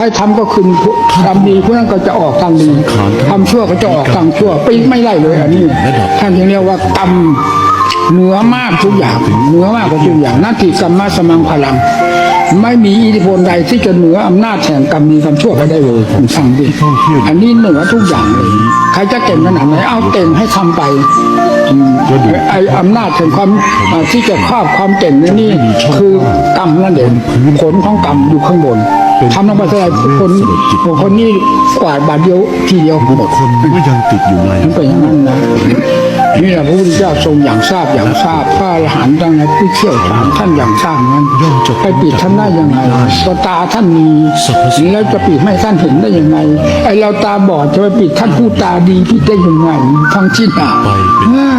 ให้ทำก็คืนทำดีพวกนั้นก็จะออกทางดีทำชั่วก็จะออกทางชั่วไปไม่ได้เลยอันนี้ท่านจึงเรียกว่ากรรมเหนือมากทุกอย่างเหนือมากกว่าทุกอย่างนาทีกรรมะสมังพลัง ไม่มีอิทธิพลใดที่จะเหนืออำนาจแห่งกรรมมีกรรมชั่วไปได้เลยผมสั่งดิอันนี้เหนือทุกอย่างเลยใครจะเก่งขนาดไหนเอาเก่งให้ทำไปอืมไออำนาจแห่งความที่จะครอบความเก่งนี่คือกรรมนั่นเองผลของกรรมอยู่ข้างบน ทำลงไปเท่าไหร่คนคนนี้กวาดบาทเดียวทีเดียวหมดคนก็ยังติดอยู่ในมันเป็นอย่างนั้นนะนี่แหละพระพุทธเจ้าทรงอย่างทราบอย่างทราบพระอรหันต์ดังนั้นผู้เชี่ยวชาญท่านอย่างทราบนั้นไปปิดท่านได้ยังไงก็ตาท่านมีแล้วจะปิดไม่ให้ท่านเห็นได้ยังไงไอเราตาบอดจะไปปิดท่านผู้ตาดีปิดได้ยังไงทั้งที่หนาไปเป็นอ่า